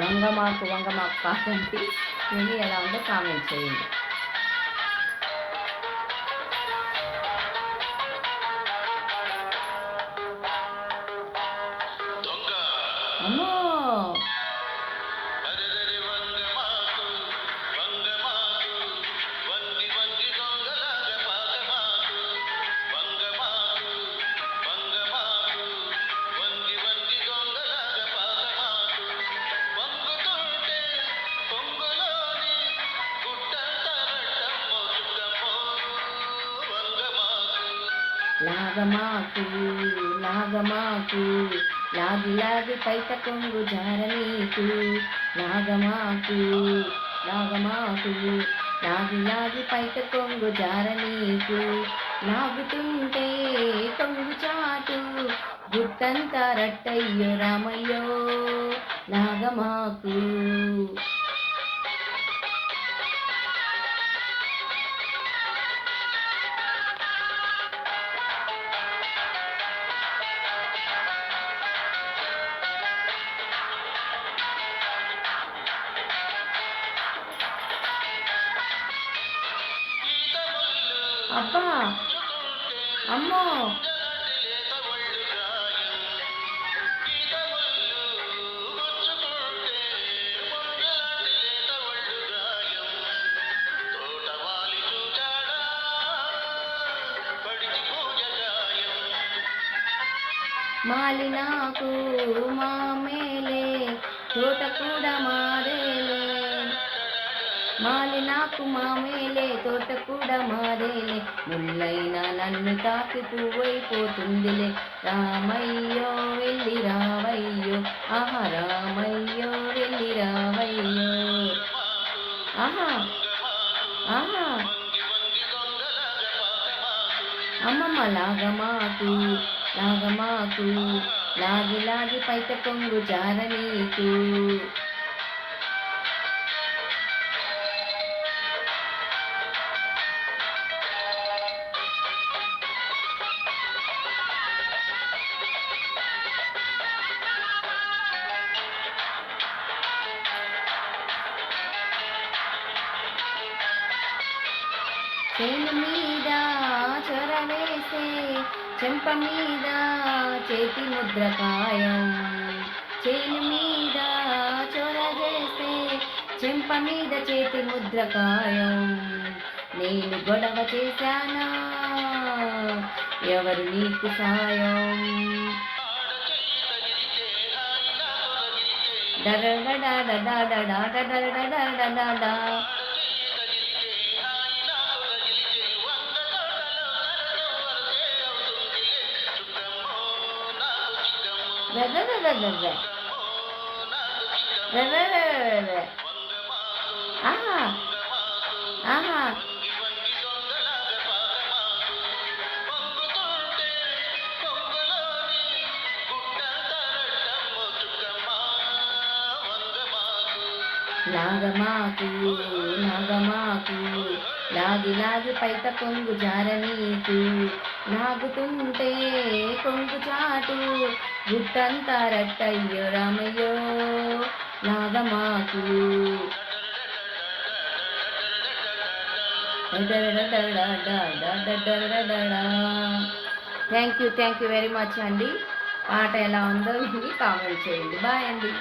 వంగమాకు వంగమాకు పాటండి ఇది ఎలా ఉందో కామెంట్ చేయండి. లాగమాకు లాగమాకు లాగి లాగి పైత కొంగు జారనీకు లాగమాకు లాగమాకు లాగి లాగి పైట కొంగు జారనీకు లాగుతుంటే కొంగు చాటు గుట్టంతా రట్టయ్యో రామయ్యో. లాగమాకు అబ్బా! అమ్మో! మాలినాకు మా మేలే తోట కూడా మారేలే మాలి నాకు మామేలే తోట కూడా మాదేలే ముళ్ళైనా నన్ను తాకి పువ్వైపోతుందిలే. రామయ్యో వెళ్ళి రావయ్యో. ఆహా రామయ్యో వెళ్ళి రావయ్యో. ఆహా ఆహా. అమ్మమ్మ లాగమాకు లాగమాకు లాగి లాగి పైత పొంగు జారనీకు. చేను మీద చొర చెంప మీద చేతి ముద్ర కాయం చేను మీద చొర చేసే చెంప మీద చేతి ముద్రకాయం నేను గొడవ చేశానా ఎవరు నీకు సాయం ఆడ ஆஹா. ஆஹா. நாகமாக்கு நாகமாக்கு. లాగి లాగి పైత కొంగు జారనీకు లాగుతుంటే కొంగు చాటు గుట్టంతా రట్టయ్యో రామయ్యో లాగమాకు thank you thank you very much అండి. పాట ఎలా ఉందో మీరు కామెంట్ చేయండి. బాయ్ అండి.